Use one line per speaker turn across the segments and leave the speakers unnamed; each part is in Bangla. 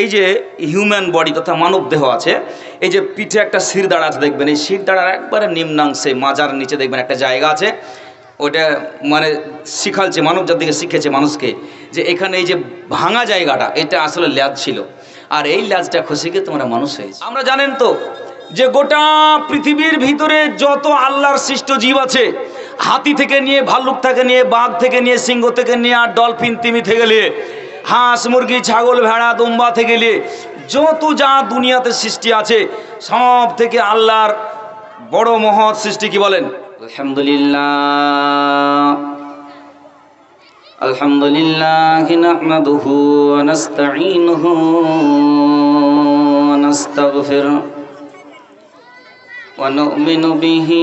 এই যে হিউম্যান বডি তথা মানব দেহ আছে, এই যে পিঠে একটা শির দাঁড়া আছে, দেখবেন, এই শির দাঁড়ার একবারে নিম্নাংশে, মাজার নিচে দেখবেন একটা জায়গা আছে ওটা মানে শিখালছে মানব জাতিকে শিখেছে মানুষকে, যে এখানে এই যে ভাঙা জায়গাটা, এটা আসলে ল্যাজ ছিল। আর এই ল্যাজটা খসে গিয়ে তোমরা মানুষ হয়েছে। আমরা জানেন তো যে গোটা পৃথিবীর ভিতরে যত আল্লাহর সৃষ্ট জীব আছে, হাতি থেকে নিয়ে ভাল্লুক থেকে নিয়ে বাঘ থেকে নিয়ে সিংহ থেকে নিয়ে আর ডলফিন তিমি থেকে নিয়ে হাঁস, মুরগি, ছাগল, ভেড়া, দুম্বা থেকে নিয়ে যত যা দুনিয়াতে সৃষ্টি আছে, সব থেকে আল্লাহর বড় মহৎ সৃষ্টি কি বলেন? আলহামদুলিল্লাহ। আলহামদুলিল্লাহ নাহমাদুহু ওয়া নাস্তাঈনুহু ওয়া নাস্তাগফিরুহু ওয়া নু'মিনু বিহি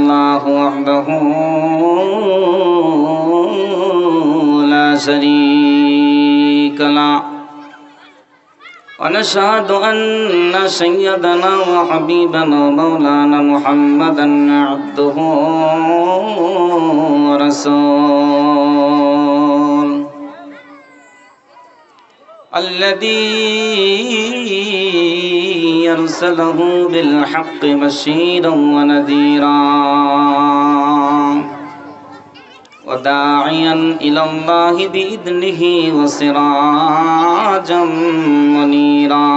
ونشهد أن سيدنا وحبيبنا ومولانا محمدا عبده ورسوله الذي أرسله بالحق بشيرا ونذيرا. وداعيا إلى الله بإذنه وسراجا منيرا.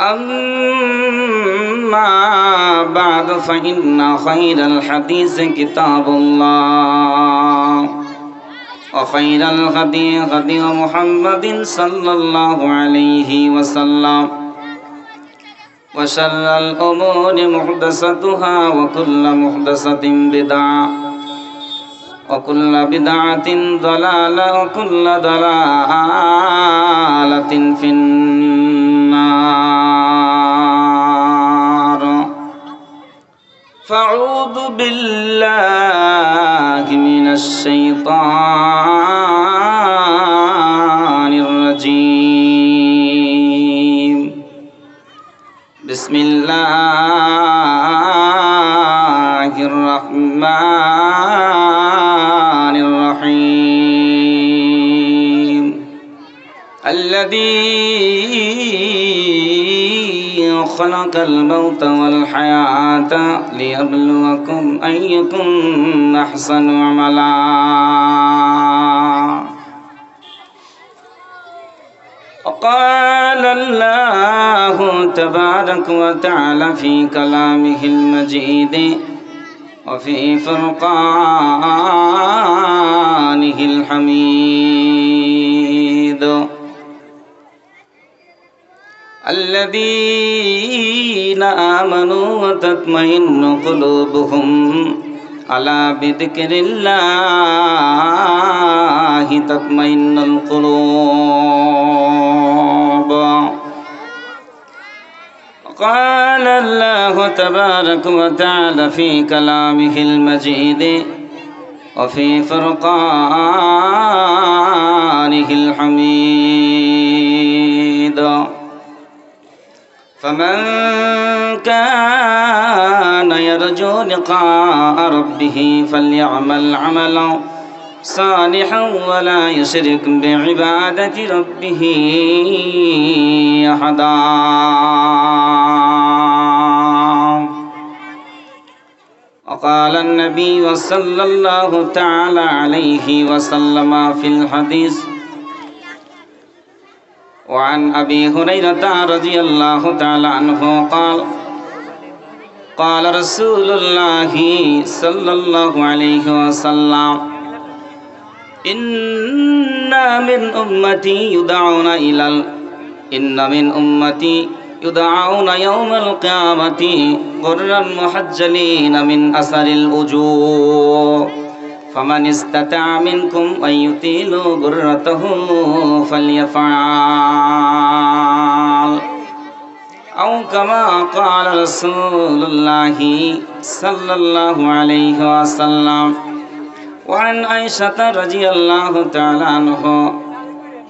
أما بعد فإن خير الحديث كتاب الله وخير الهدي هدي محمد صلى الله عليه وسلم. وشر الأمور محدثتها وكل محدثة بدعة وكل بدعة ضلالة وكل ضلالة في النار. فأعوذ بالله من الشيطان بسم الله الرحمن الرحيم. الذي خلق الموت والحياة ليبلوكم أيكم أحسن عملا. وقال الله تبارك وتعالى في كلامه المجيد وفي فرقانه الحميد الذين آمنوا وتطمئن قلوبهم على بذكر الله تطمئن القلوب قال الله تبارك وتعالى في كلامه المجيد وفي فرقانه الحميد. فمن كان يرجو لقاء ربه فليعمل عملا صالحا ولا يشرك بعبادة ربه أحدا. وقال النبي صلى الله تعالى عليه وسلم في الحديث وعن أبي هريرة رضي الله تعالى عنه قال قال رسول الله صلى الله عليه وسلم إن من أمتي يدعون إلى ال... إن من أمتي يدعون يوم القيامة غرا محجلين من أثر الوجوه فمن استطاع منكم أن يطيل غرته فليفعل أو كما قال رسول الله صلى الله عليه وسلم وعن عائشة رضي الله تعالى عنه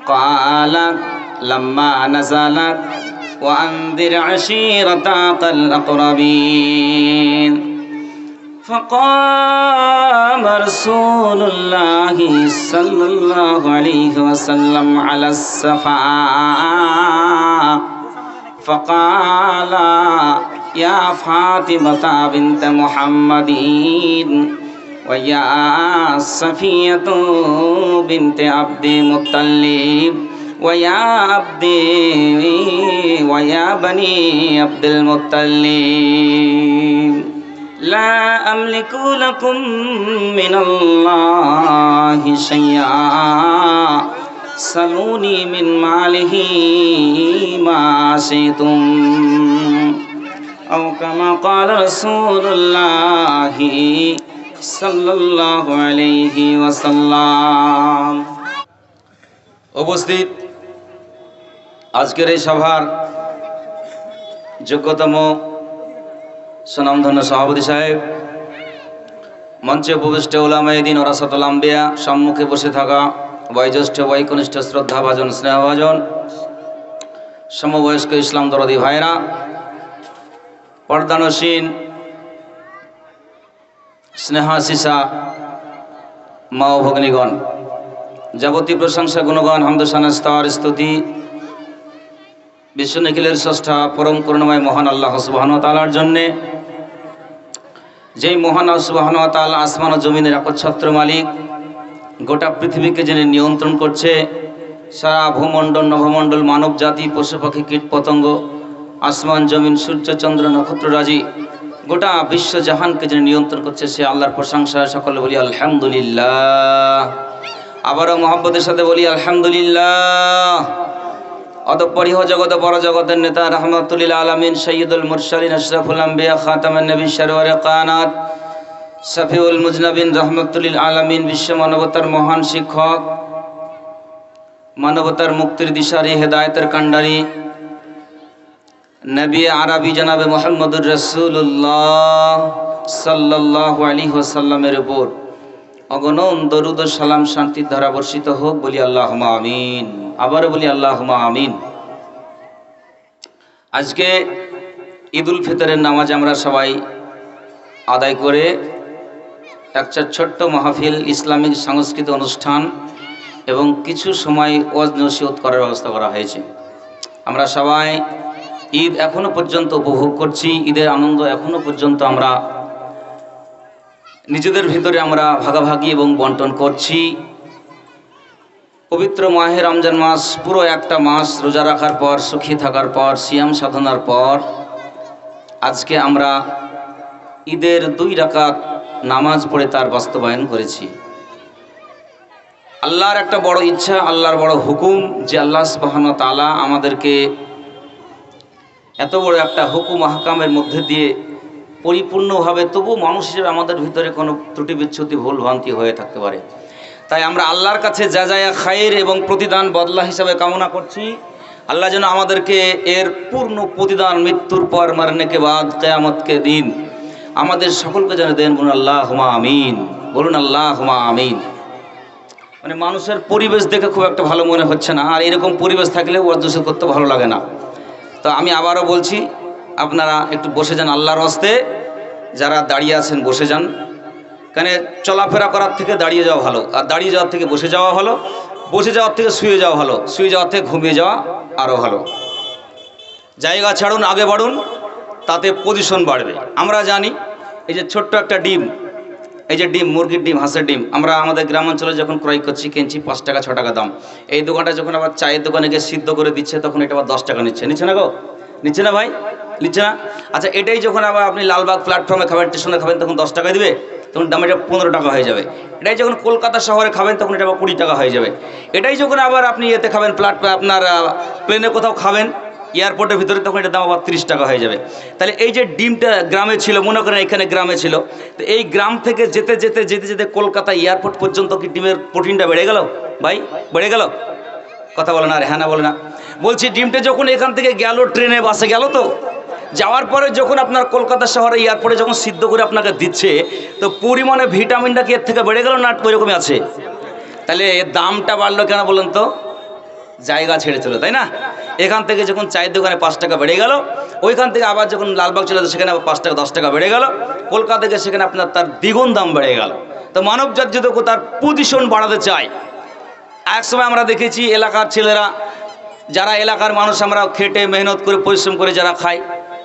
قالت لما نزلت وأنذر عشيرتك الأقربين فقام رسول الله صلى الله عليه وسلم على الصفا. فقال يا فاطمة بنت محمد ويا صفية بنت عبد المطلب ويا عبدي ويا بني عبد المطلب. لا أملك لكم من الله شيئا. سلوني من ماله ما شئتم. أو كما قال رسول الله উপস্থিত আজকের এই সভার যোগ্যতম সুনামধন্য সভাপতি সাহেব, মঞ্চে উপবিষ্ট ওলামায়দিন ওরাসাতুল আম্বিয়া, সম্মুখে বসে থাকা বয়োজ্যেষ্ঠ বৈকনিষ্ঠ শ্রদ্ধাভাজন, স্নেহভাজন, সমবয়স্ক ইসলাম দরদি ভাইরা পর্দানসীন স্নেহাশিসা মা ও ভগ্নীগণ, যাবতীয় প্রশংসা গুণগণ হামদসানা, স্তর, স্তুতি বিশ্ব নিখিলের ষষ্ঠা, পরম করুণময় মহান আল্লাহ সুবাহন তালার জন্যে, যেই মহান সুবাহন তাল আসমান ও জমিনের একচ্ছত্র মালিক, গোটা পৃথিবীকে যিনি নিয়ন্ত্রণ করছে, সারা ভূমণ্ডল নভমণ্ডল মানব জাতি পশু পাখি কীট পতঙ্গ আসমান, জমিন, সূর্য, চন্দ্র নক্ষত্ররাজি গোটা বিশ্ব জাহানকে যিনি নিয়ন্ত্রণ করছে, সে আল্লাহর প্রশংসা, সকলে বলি আলহামদুলিল্লাহ। আবারও মোহাম্মদের সাথে বলি আলহামদুলিল্লাহ। অতঃপরিহ জগত বড় জগতের নেতা রহমতুল্লিল আলমিন সৈয়দুল মুরসালিন আশরাফুল আম্বিয়া, খাতামান নবী সরওয়ার কানাত শফিউল মুজনবিন রহমতুল্লিল আলমিন, বিশ্ব মানবতার মহান শিক্ষক, মানবতার মুক্তির দিশারি, হেদায়তের কাণ্ডারি নবী আরবি জনাবে মোহাম্মদুর রসুল্লাহ সাল্লাহ আলী ওসাল্লামের উপর। অগণন দরুদ সালাম শান্তির ধারা বর্ষিত হোক বলি আল্লাহ আমিন। আবারও বলি আল্লাহ আমিন। আজকে ঈদুল ফিতরের নামাজ আমরা সবাই আদায় করে একটা ছোট্ট মাহফিল, ইসলামিক সাংস্কৃতিক অনুষ্ঠান এবং কিছু সময় ওয়াজ নসিহত করার ব্যবস্থা করা হয়েছে। আমরা সবাই ঈদ এখনও পর্যন্ত উপভোগ করছি, ঈদের আনন্দ এখনও পর্যন্ত আমরা নিজেদের ভিতরে আমরা ভাগাভাগি এবং বন্টন করছি। পবিত্র মাহে রমজান মাস, পুরো একটা মাস রোজা রাখার পর, সুখী থাকার পর, সিয়াম সাধনার পর, আজকে আমরা ঈদের দুই রাকাত নামাজ পড়ে তার বাস্তবায়ন করেছি। আল্লাহর একটা বড় ইচ্ছা, আল্লাহর বড় হুকুম যে আল্লাহ সুবাহন তালা আমাদেরকে এত বড় একটা হুকুম হাকামের মধ্যে দিয়ে পরিপূর্ণভাবে তবু মানুষ হিসেবে আমাদের ভিতরে কোনো ত্রুটি বিচ্ছুতি, ভুল ভ্রান্তি হয়ে থাকতে পারে। তাই আমরা আল্লাহর কাছে যা যা খায়ের এবং প্রতিদান বদলা হিসাবে কামনা করছি। আল্লাহ যেন আমাদেরকে এর পূর্ণ প্রতিদান মৃত্যুর পর মারনেকে বাদ কেয়ামতকে দিন, আমাদের সকলকে যেন দেন বলুন আল্লাহ হুমা আমিন, বলুন আল্লাহ হুমা আমিন। মানে মানুষের পরিবেশ দেখে খুব একটা ভালো মনে হচ্ছে না, আর এরকম পরিবেশ থাকলে ওয়াদুসে করতে ভালো লাগে না। তো আমি আবারও বলছি, আপনারা একটু বসে যান আল্লাহর হস্তে, যারা দাঁড়িয়ে আছেন বসে যান। কেন চলাফেরা করার থেকে দাঁড়িয়ে যাওয়া ভালো, আর দাঁড়িয়ে যাওয়ার থেকে বসে যাওয়া ভালো, বসে যাওয়ার থেকে শুয়ে যাওয়া ভালো, শুয়ে যাওয়ার থেকে ঘুমিয়ে যাওয়া আরও ভালো। জায়গা ছাড়ুন, আগে বাড়ুন, তাতে পজিশন বাড়বে। আমরা জানি, এই যে ছোট্ট একটা ডিম এই যে ডিম, মুরগির ডিম, হাঁসের ডিম, আমরা আমাদের গ্রামাঞ্চলে যখন ক্রয় করছি, কিনছি পাঁচ টাকা, ছ টাকা দাম। এই দোকানটা যখন আবার চায়ের দোকানে গিয়ে সিদ্ধ করে দিচ্ছে, তখন এটা আবার দশ টাকা নিচ্ছে। নিচ্ছে না গো? নিচ্ছে না ভাই? নিচ্ছে না? আচ্ছা এটাই যখন আবার আপনি লালবাগ প্ল্যাটফর্মে খাবেন স্টেশনে খাবেন, তখন দশ টাকা দিবে, তখন দাম এটা পনেরো টাকা হয়ে যাবে। এটাই যখন কলকাতা শহরে খাবেন, তখন এটা আবার কুড়ি টাকা হয়ে যাবে। এটাই যখন আবার আপনি এতে খাবেন প্ল্যাট আপনার প্লেনে কোথাও খাবেন এয়ারপোর্টের ভিতরে তখন এটা দাম আবার তিরিশ টাকা হয়ে যাবে। তাহলে এই যে ডিমটা গ্রামে ছিল, মনে করেন এখানে গ্রামে ছিল, তো এই গ্রাম থেকে যেতে যেতে যেতে যেতে কলকাতা এয়ারপোর্ট পর্যন্ত কি ডিমের প্রোটিনটা বেড়ে গেল? ভাই, বেড়ে গেল? কথা বলে না, আর হ্যাঁ না বলে না। বলছি ডিমটা যখন এখান থেকে গেল, ট্রেনে, বাসে গেল তো, যাওয়ার পরে যখন আপনার কলকাতা শহরে এয়ারপোর্টে যখন সিদ্ধ করে আপনাকে দিচ্ছে, তো পরিমাণে ভিটামিনটা কি এর থেকে বেড়ে গেল না ওইরকমই আছে? তাহলে দামটা বাড়লো কেন বলেন তো? জায়গা ছেড়ে চলো, তাই না? এখান থেকে যখন চায়ের দোকানে পাঁচ টাকা বেড়ে গেল, ওইখান থেকে আবার যখন লালবাগ চলে সেখানে আবার পাঁচ টাকা, দশ টাকা বেড়ে গেল। কলকাতা থেকে সেখানে আপনার তার দ্বিগুণ দাম বেড়ে গেল। তো মানব জাত যদি তার পজিশন বাড়াতে চায়, এক সময় আমরা দেখেছি এলাকার ছেলেরা, যারা এলাকার মানুষ আমরা খেটে, মেহনত করে, পরিশ্রম করে যারা খাই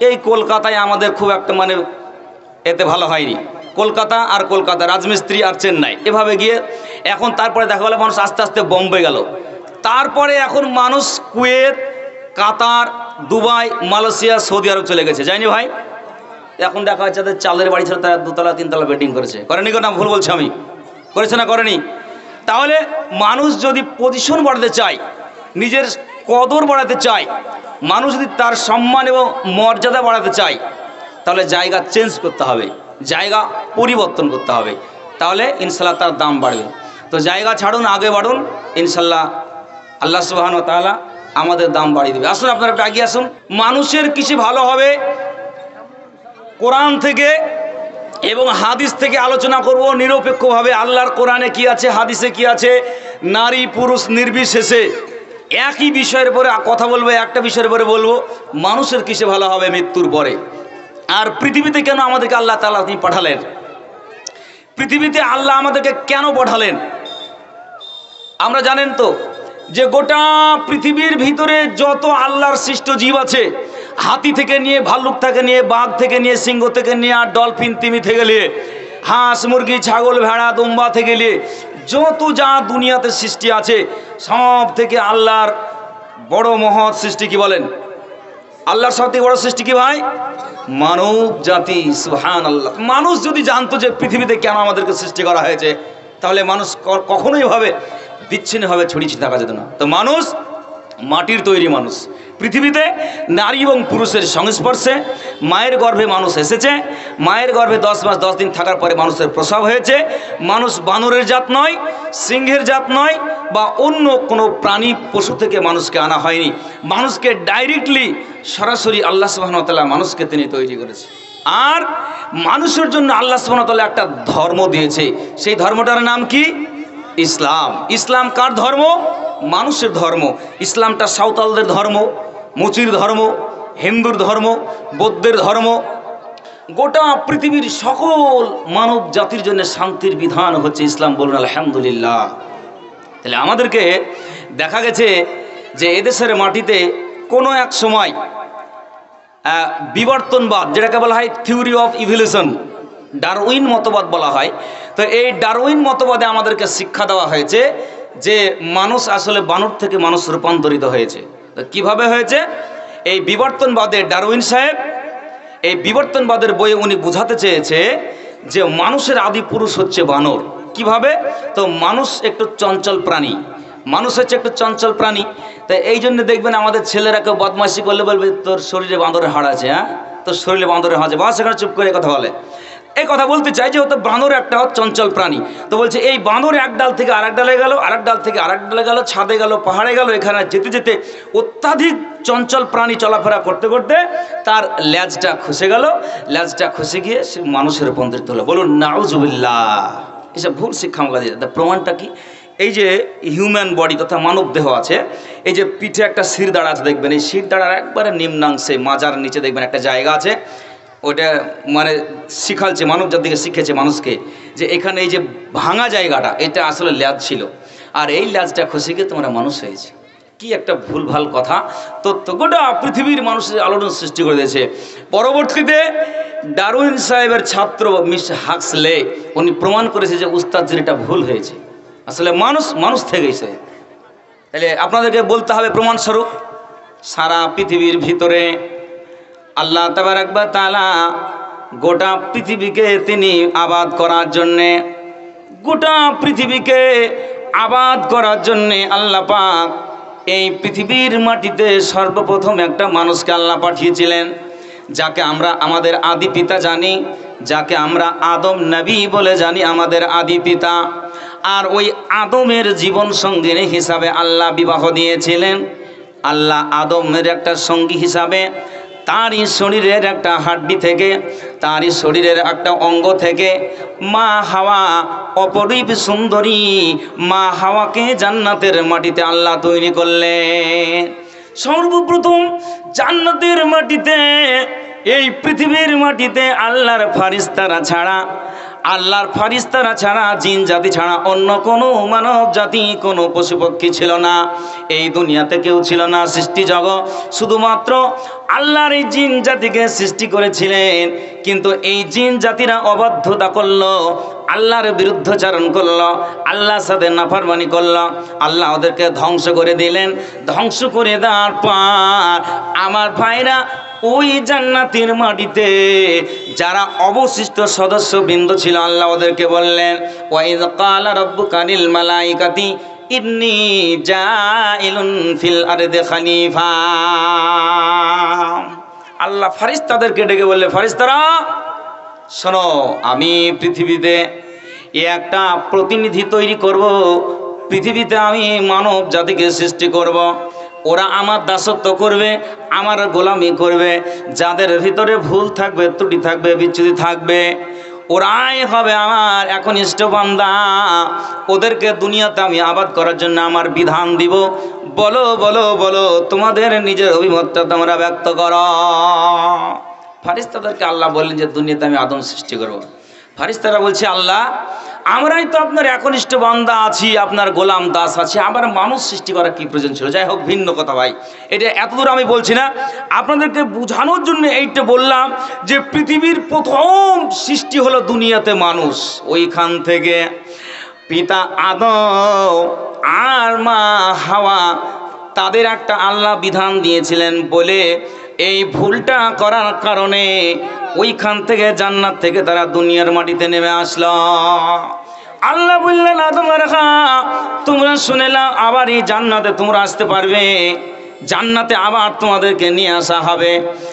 এই কলকাতায় আমাদের খুব একটা মানে এতে ভালো হয়নি। কলকাতা আর কলকাতা, রাজমিস্ত্রি আর চেন্নাই, এভাবে গিয়ে এখন তারপরে দেখা গেলো মানুষ আস্তে আস্তে বম্বে গেল। তারপরে এখন মানুষ Kuwait Qatar, Dubai, Malaysia, Saudi Arab চলে গেছে। যায়নি ভাই? এখন দেখা যাচ্ছে তাদের চালের বাড়ি ছাড়া তারা দুতলা, তিনতলা বেডিং করেছে। করেনি না, ভুল বলছি আমি। করেছে না, করেনি? তাহলে মানুষ যদি পজিশন বাড়াতে চায়, নিজের কদর বাড়াতে চায়, মানুষ যদি তার সম্মান এবং মর্যাদা বাড়াতে চায়, তাহলে জায়গা চেঞ্জ করতে হবে। জায়গা পরিবর্তন করতে হবে। তাহলে ইনশাল্লাহ তার দাম বাড়বে। তো জায়গা ছাড়ুন, আগে বাড়ুন। ইনশাল্লাহ আল্লাহ সুবাহন তাআলা আমাদের দাম বাড়িয়ে দেবে। আসুন আপনারা একটু এগিয়ে আসুন। মানুষের কিছু ভালো হবে। কোরআন থেকে এবং হাদিস থেকে আলোচনা করব নিরপেক্ষভাবে। আল্লাহর কোরআনে কি আছে, হাদিসে কি আছে? নারী, পুরুষ নির্বিশেষে একই বিষয়ের পরে কথা বলব, একটা বিষয়ের পরে বলব, মানুষের কিসে ভালো হবে মৃত্যুর পরে। আর পৃথিবীতে কেন আমাদেরকে আল্লাহ তালা তিনি পাঠালেন? পৃথিবীতে আল্লাহ আমাদেরকে কেন পাঠালেন? আমরা জানেন তো যে গোটা পৃথিবীর ভিতরে যত আল্লাহর সৃষ্ট জীব আছে, হাতি থেকে নিয়ে ভাল্লুক থেকে নিয়ে, বাঘ থেকে নিয়ে, সিংহ থেকে নিয়ে, আর ডলফিন, তিমি থেকে নিয়ে, হাঁস, মুরগি, ছাগল, ভেড়া, দুম্বা থেকে নিয়ে, যত যা দুনিয়াতে সৃষ্টি আছে, সব থেকে আল্লাহর বড় মহৎ সৃষ্টি কি বলেন? আল্লাহর সব থেকে বড় সৃষ্টি কি ভাই? মানব জাতি সুহান আল্লাহ মানুষ যদি জানতো যে পৃথিবীতে কেন আমাদেরকে সৃষ্টি করা হয়েছে, তাহলে মানুষ কখনোই ভাবে বিচ্ছিন্নভাবে ছড়িয়ে থাকা যেত না। তো মানুষ, মাটির তৈরি মানুষ। পৃথিবীতে নারী এবং পুরুষের সংস্পর্শে মায়ের গর্ভে মানুষ এসেছে। মায়ের গর্ভে দশ মাস, দশ দিন থাকার পরে মানুষের প্রসব হয়েছে। মানুষ বানরের জাত নয়, সিংহের জাত নয় বা অন্য কোনো প্রাণী, পশু থেকে মানুষকে আনা হয়নি। মানুষকে ডাইরেক্টলি সরাসরি আল্লাহ সুবাহতাল্লাহ মানুষকে তিনি তৈরি করেছে আর মানুষের জন্য আল্লাহ সুবাহতাল্লাহ একটা ধর্ম দিয়েছে। সেই ধর্মটার নাম কি? ইসলাম। ইসলাম কার ধর্ম? মানুষের ধর্ম। ইসলামটা সাঁওতালদের ধর্ম, মুচির ধর্ম, হিন্দুর ধর্ম, বৌদ্ধের ধর্ম। গোটা পৃথিবীর সকল মানব জাতির জন্য শান্তির বিধান হচ্ছে ইসলাম বলুন আলহামদুলিল্লাহ। তাহলে আমাদেরকে দেখা গেছে যে এদেশের মাটিতে কোনো এক সময় বিবর্তনবাদ, যেটাকে বলা হয় থিওরি অফ ইভলিউশন ডারউইন মতবাদ বলা হয় তো এই ডারউইন মতবাদে আমাদেরকে শিক্ষা দেওয়া হয়েছে যে মানুষ আসলে বানর থেকে মানুষ রূপান্তরিত হয়েছে। তো কীভাবে হয়েছে? এই বিবর্তনবাদে ডারউইন সাহেব, এই বিবর্তনবাদের বইয়ে উনি বোঝাতে চেয়েছে যে মানুষের আদি পুরুষ হচ্ছে বানর। কীভাবে? তো মানুষ একটু চঞ্চল প্রাণী। মানুষ হচ্ছে একটু চঞ্চল প্রাণী। তাই এই জন্য দেখবেন আমাদের ছেলেরা কেউ বদমাইশি করলে বলবে, তোর শরীরে বাঁদরের হাড় আছে হ্যাঁ? তোর শরীরে বাঁদরের হাড় আছে। বা সেখানে চুপ করে কথা বলে। এই কথা বলতে চাই যে হতো বাঁদর একটা চঞ্চল প্রাণী। তো বলছে, এই বাঁদর এক ডাল থেকে আরেক ডালে গেল, আরেক ডাল থেকে আরেক ডালে গেল, ছাদে গেল, পাহাড়ে গেল, এখানে যেতে যেতে অত্যাধিক চঞ্চল প্রাণী চলাফেরা করতে করতে তার ল্যাজটা খসে গেল। ল্যাজটা খসে গিয়ে সে মানুষের রূপান্তরিত হলো। বলুন, নাউজুবিল্লাহ। এসব ভুল শিক্ষা দিয়ে দেয়। প্রমাণটা কি? এই যে হিউম্যান বডি তথা মানব দেহ আছে, এই যে পিঠে একটা শির দাঁড়া আছে, দেখবেন, এই শির দাঁড়ার একবারে নিম্নাংশে মাজার নিচে দেখবেন একটা জায়গা আছে। ওটা মানে শিখালছে মানব জাতিকে শিখেছে মানুষকে যে এখানে এই যে ভাঙা জায়গাটা, এটা আসলে ল্যাজ ছিল। আর এই ল্যাজটা খসে গিয়ে তোমরা মানুষ হয়েছে। কি একটা ভুলভাল কথা। তথ্য গোটা পৃথিবীর মানুষের আলোড়ন সৃষ্টি করে দিয়েছে। পরবর্তীতে ডারউইন সাহেবের ছাত্র মিস হাক্সলে, উনি প্রমাণ করেছে যে উস্তাদের এটা ভুল হয়েছে। আসলে মানুষ মানুষ থেকেইছে তাহলে আপনাদেরকে বলতে হবে প্রমাণস্বরূপ, সারা পৃথিবীর ভিতরে আল্লাহ তাবার একবার তালা গোটা পৃথিবীকে তিনি আবাদ করার জন্যে, গোটা পৃথিবীকে আবাদ করার জন্যে আল্লাহ পাক এই পৃথিবীর মাটিতে সর্বপ্রথম একটা মানুষকে আল্লাহ পাঠিয়েছিলেন, যাকে আমরা আমাদের আদি পিতা জানি, যাকে আমরা আদম নবী বলে জানি আমাদের আদি পিতা। আর ওই আদমের জীবন সঙ্গিনী হিসাবে আল্লাহ বিবাহ দিয়েছিলেন। আল্লাহ আদমের একটা সঙ্গী হিসাবে তারই শরীরের একটা হাড্ডি থেকে, তারই শরীরের একটা অঙ্গ থেকে মা হাওয়া, অপরূপ সুন্দরী মা হাওয়াকে জান্নাতের মাটিতে আল্লাহ তৈরি করলে। সর্বপ্রথম জান্নাতের মাটিতে, এই পৃথিবীর মাটিতে আল্লাহর ফারিস্তারা ছাড়া আল্লাহর ফারিস্তারা ছাড়া, জিন জাতি ছাড়া অন্য কোনো মানব জাতি, কোনো পশু পক্ষী ছিল না। এই দুনিয়াতে কেউ ছিল না সৃষ্টি জগৎ। শুধুমাত্র আল্লাহর এই জিন জাতিকে সৃষ্টি করেছিলেন। কিন্তু এই জিন জাতিরা অবাধ্যতা করল, আল্লাহর বিরুদ্ধচারণ করল, আল্লাহর সাথে নাফারমানি করল। আল্লাহ ওদেরকে ধ্বংস করে দিলেন। ধ্বংস করে দেওয়ার পর আমার ভাইরা ওই জান্নাতের মাটিতে যারা অবশিষ্ট সদস্য বৃন্দ ছিল, আল্লাহ ওদেরকে বললেন ওয়াইদ কালা রব্বুকা লিল মালাইকাতি, ইন্নি জাইলুন ফিল আরদি খলিফা। আল্লাহ ফারিস্তাদেরকে ডেকে বললে ফারিস্তারা শোনো, আমি পৃথিবীতে একটা প্রতিনিধি তৈরি করব। পৃথিবীতে আমি মানব জাতিকে সৃষ্টি করব। ওরা আমার দাসত্ব করবে, আমার গোলামি করবে, যাদের ভিতরে ভুল থাকবে, ত্রুটি থাকবে, বিচ্যুতি থাকবে, ওরাই হবে আমার এখন বান্দা। ওদেরকে দুনিয়াতে আমি আবাদ করার জন্য আমার বিধান দিব। বলো বলো বলো, তোমাদের নিজের অভিমতটা তোমরা ব্যক্ত করো। ফারিস্তাদেরকে আল্লাহ বললেন যে, দুনিয়াতে আমি আদম সৃষ্টি করব। ফারিস্তারা বলছে, আল্লাহ আমরাই তো আপনার একনিষ্ঠ বান্দা আছি, আপনার গোলাম দাস আছে, আবার মানুষ সৃষ্টি করার কি প্রয়োজন ছিল? যাই হোক, ভিন্ন কথা ভাই। এটা এতদূর আমি বলছি না। আপনাদেরকে বোঝানোর জন্য এইটা বললাম যে পৃথিবীর প্রথম সৃষ্টি হলো দুনিয়াতে মানুষ। ওইখান থেকে পিতা আদম আর মা হাওয়া, তাদের একটা আল্লাহ বিধান দিয়েছিলেন বলে এই ভুলটা করার কারণে ওইখান থেকে জান্নাত থেকে তারা দুনিয়ার মাটিতে নেমে আসলো। আল্লাহ বললেন তোমার তোমরা শুনেলাম আবার এই জান্নাতে তোমরা আসতে পারবে। জান্নাতে আবার তোমাদেরকে নিয়ে আসা হবে।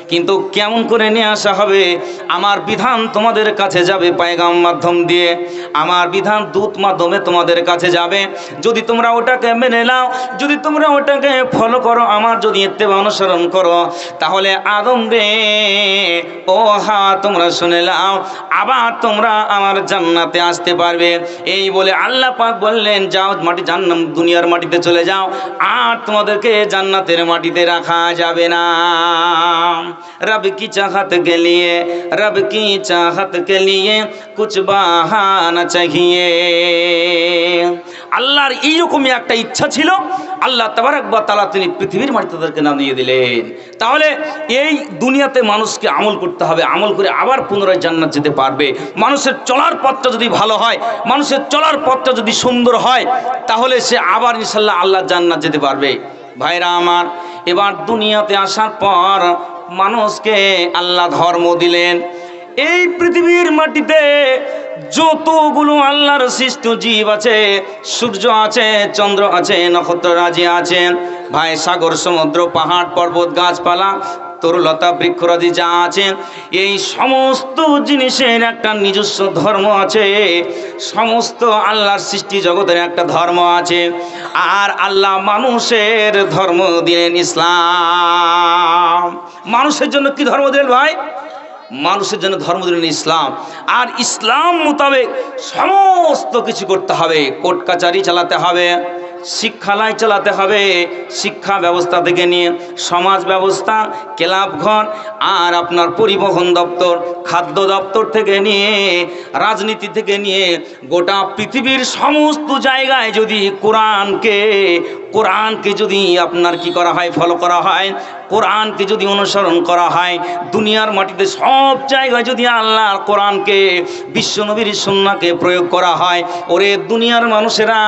কিন্তু কেমন করে নিয়ে আসা হবে? আমার বিধান তোমাদের কাছে যাবে পায়গাম মাধ্যম দিয়ে। আমার বিধান দূত মাধ্যমে তোমাদের কাছে যাবে। যদি তোমরা ওটাকে মেনে নাও, যদি তোমরা ওটাকে ফলো করো, আমার যদি এতে অনুসরণ করো, তাহলে আদম রে ও হা, তোমরা শুনে নাও, আবার তোমরা আমার জান্নাতে আসতে পারবে। এই বলে আল্লাহ পাক বললেন, যাও মাটি জান্নাম দুনিয়ার মাটিতে চলে যাও, আর তোমাদেরকে জান্নাতের মাটিতে রাখা যাবে না। রব কি চাহত গেলিয়ে রব কি চাহত গেলিয়ে কুছ বাহানা চাহিয়ে। আল্লাহর এইরকমই একটা ইচ্ছা ছিল, আল্লাহ তাবারাকবা তালা তিনি পৃথিবীর মাটিতে তাদেরকে নামিয়ে দিলেন। তাহলে এই দুনিয়াতে মানুষকে আমল করতে হবে, আমল করে আবার পুনরায় জান্নাত যেতে পারবে। মানুষের চলার পথটা যদি ভালো হয়, মানুষের চলার পথটা যদি সুন্দর হয়, তাহলে সে আবার ইনশাল্লাহ আল্লাহ জান্নাত যেতে পারবে। ভাইরা আমার, এবার দুনিয়াতে আসার পর মানুষকে আল্লাহ ধর্ম দিলেন। এই পৃথিবীর মাটিতে যতগুলো আল্লাহর সৃষ্ট জীব আছে, সূর্য আছে, চন্দ্র আছে নক্ষত্ররাজি আছে ভাই সাগর, সমুদ্র, পাহাড়, পর্বত, গাছপালা তরুলতা বৃক্ষরাজি যা আছে, এই সমস্ত জিনিসের একটা নিজস্ব ধর্ম আছে। সমস্ত আল্লাহর সৃষ্টি জগতের একটা ধর্ম আছে। আর আল্লাহ মানুষের ধর্ম দিলেন ইসলাম। মানুষের জন্য কি ধর্ম দিলেন ভাই? মানুষের জন্য ধর্ম দিলেন ইসলাম। আর ইসলাম মোতাবেক সমস্ত কিছু করতে হবে। কোর্ট কাচারি চালাতে হবে। শিক্ষালয় চালাতে হবে, শিক্ষা ব্যবস্থা থেকে নিয়ে সমাজ ব্যবস্থা, ক্লাব ঘর আর আপনার পরিবহন দপ্তর, খাদ্য দপ্তর থেকে নিয়ে, রাজনীতি থেকে নিয়ে গোটা পৃথিবীর সমস্ত জায়গায় যদি কোরআনকে কোরআনকে যদি আপনার কি করা হয় ফলো করা হয়, কোরআনকে যদি অনুসরণ করা হয়, দুনিয়ার মাটিতে সব জায়গায় যদি আল্লাহর কোরআনকে বিশ্বনবীর সুন্নাকে প্রয়োগ করা হয়, ওরে দুনিয়ার মানুষেরা,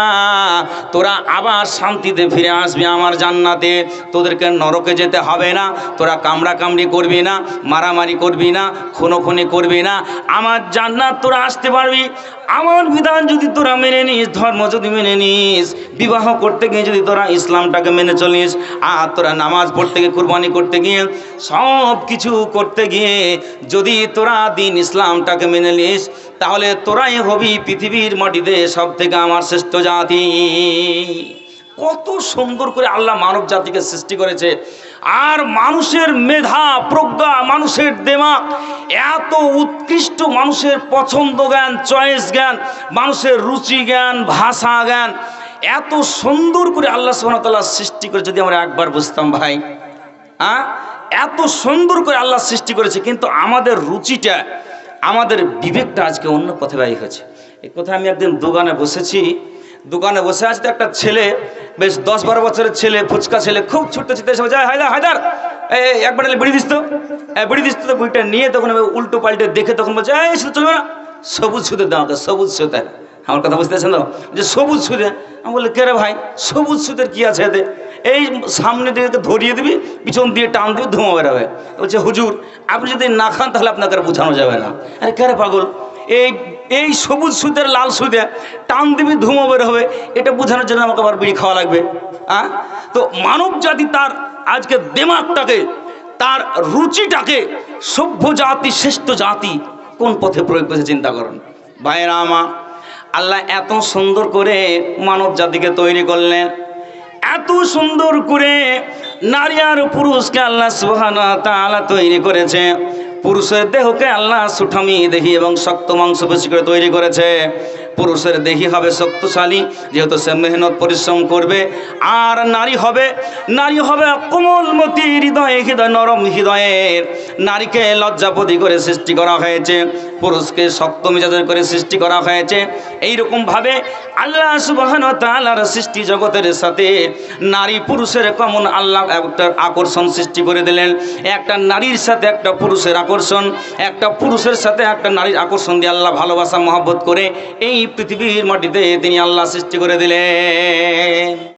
তোরা আবার শান্তিতে ফিরে আসবি আমার জান্নাতে। তোদেরকে নরকে যেতে হবে না, তোরা কামড়া কামড়ি করবি না, মারামারি করবি না, খুনোখুনি করবি না। আমার জান্নাত তোরা আসতে পারবি। আমার বিধান যদি তোরা মেনে নিস, ধর্ম যদি মেনে নিস, বিবাহ করতে গিয়ে যদি তোরা তোরা ইসলামটাকে মেনে চলিস, আর তোরা নামাজ পড়তে গিয়ে, কুরবানি করতে গিয়ে, সব কিছু করতে গিয়ে যদি তোরা দিন ইসলামটাকে মেনে নিস, তাহলে তোরাই হবি পৃথিবীর মাটিতে সব থেকে আমার শ্রেষ্ঠ জাতি। কত সুন্দর করে আল্লাহ মানব জাতিকে সৃষ্টি করেছে। আর মানুষের মেধা, প্রজ্ঞা, মানুষের দেমাগ এত উৎকৃষ্ট মানুষের পছন্দ জ্ঞান, চয়েস জ্ঞান, মানুষের রুচি জ্ঞান, ভাষা জ্ঞান এত সুন্দর করে আল্লাহ সুবহানাহু সৃষ্টি করে, যদি আমরা একবার বুঝতাম ভাই হ্যাঁ? এত সুন্দর করে আল্লাহ সৃষ্টি করেছে, কিন্তু আমাদের রুচিটা, আমাদের বিবেকটা আজকে অন্য পথে ব্যয় হয়েছে। এই কথা আমি একদিন দোকানে বসেছি, দোকানে বসে আছে তো একটা ছেলে, বেশ দশ বারো বছরের ছেলে, ফুচকা ছেলে, খুব ছোট্ট ছোট্ট এসে যায় হায়দার হায়দার একবার বিড়ি দিস তো বিড়ি দিস তো বইটা নিয়ে তখন উল্টো পাল্টে দেখে তখন বলছে, এই শুধু চলবে না, সবুজ দাম আমাকে সবুজ সুদের আমার কথা বুঝতে পারছেন তো? যে সবুজ সুদে আমি বললি কে রে ভাই? সবুজ সুদের কি আছে এতে? এই সামনে দিকে ধরিয়ে দিবি, পিছন দিয়ে টান দিবি, ধোঁয়া বেরোবে বলছে, হুজুর, আপনি যদি না খান, তাহলে আপনাকে আর বোঝানো যাবে না। আরে, কে রে পাগল? এই এই সবুজ সুদের লাল সুদে টান দিবি ধুমো বের হবে, এটা বোঝানোর জন্য আমাকে আবার বিড়ি খাওয়া লাগবে হ্যাঁ তো মানব জাতি তার আজকে দেমাগটাকে তার রুচিটাকে সভ্য জাতি, শ্রেষ্ঠ জাতি কোন পথে প্রয়োগ করেছে, চিন্তা করেন। ভাইরা আমার আল্লাহ এত সুন্দর করে মানব জাতিকে তৈরি করলেন। এত সুন্দর করে নারী আর পুরুষকে আল্লাহ সুহান তৈরি করেছে। পুরুষের দেহকে আল্লাহ সুঠামি দেখি এবং শক্ত মাংস বেশি করে তৈরি করেছে। পুরুষের দেহি হবে শক্তিশালী, যেহেতু সে মেহনত, পরিশ্রম করবে। আর নারী হবে নারী হবে কোমলমতি হৃদয়ে, হৃদয়, নরম হৃদয়ের। নারীকে লজ্জাপতি করে সৃষ্টি করা হয়েছে, পুরুষকে শক্ত মেজাজের করে সৃষ্টি করা হয়েছে। এইরকম ভাবে আল্লাহ সুবহান তাআলার সৃষ্টি জগতের সাথে নারী পুরুষের কমন আল্লাহ একটা আকর্ষণ সৃষ্টি করে দিলেন। একটা নারীর সাথে একটা পুরুষের আকর্ষণ, একটা পুরুষের সাথে একটা নারীর আকর্ষণ দিয়ে আল্লাহ ভালোবাসা, মহব্বত করে এই পৃথিবীর মাটিতে তিনি আল্লাহ সৃষ্টি করে দিলেন।